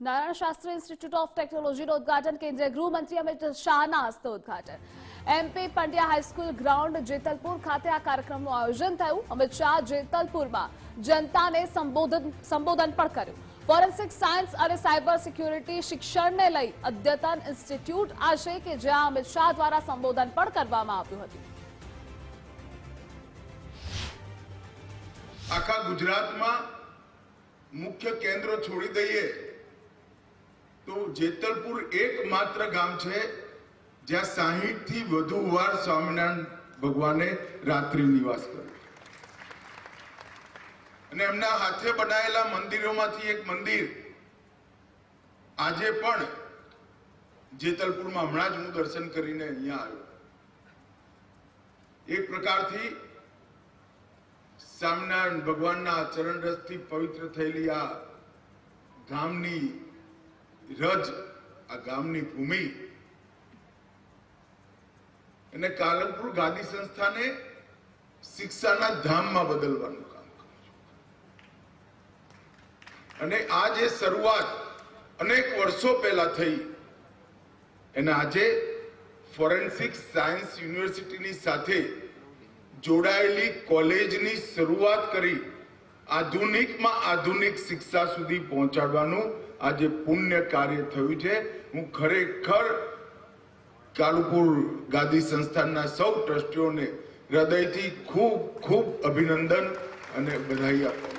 Narayan Shastri institute of ટેકનોલોજીનું ઉદઘાટન કેન્દ્રીય ગૃહમંત્રી અમિત શાહના હસ્તે ઉદઘાટન MP Pandya high school ground Jetalpur ખાતે આ કાર્યક્રમનું આયોજન થયું અમિત શાહ જેતલપુરમાં જનતાને સંબોધન સંબોધન પણ કર્યું ફોરેન્સિક સાયન્સ અને સાયબર સિક્યુરિટી શિક્ષણને લઈ અદ્યતન ઇન્સ્ટિટ્યૂટ આ છે કે જ્યાં અમિત શાહ દ્વારા સંબોધન પણ કરવામાં આવ્યું હતું આખા ગુજરાતમાં મુખ્ય કેન્દ્ર છોડી દઈએ તો જેતલપુર એકમાત્ર ગામ છે, જ્યાં સાહીઠથી વધુ વાર સ્વામિનારાયણ ભગવાને રાત્રિ નિવાસ કર્યો. અને એમના હાથે બનાવેલા મંદિરોમાંથી એક મંદિર આજે પણ જેતલપુરમાં હમણાં જ હું દર્શન કરીને અહીંયા આવ્યો. એક પ્રકારથી સ્વામિનારાયણ ભગવાનના ચરણ રસથી પવિત્ર થયેલી આ ગામની રજ આ ગામની ભૂમિ. અને કાલમપુર ગાંધી સંસ્થાને શિક્ષાના ધામમાં બદલવાનું કામ કર્યું. અને આ જે શરૂઆત અનેક વર્ષો પહેલા થઈ અને આજે ફોરેન્સિક સાયન્સ યુનિવર્સિટીની સાથે જોડાયેલી કોલેજની શરૂઆત કરી આધુનિકમાં આધુનિક શિક્ષા સુધી પહોંચાડવાનું આજે પુણ્ય કાર્ય થયું છે. હું ખરેખર કાલુપુર ગાદી સંસ્થાનના સૌ ટ્રસ્ટીઓને હૃદયથી ખૂબ ખૂબ અભિનંદન અને બધાઈ આપું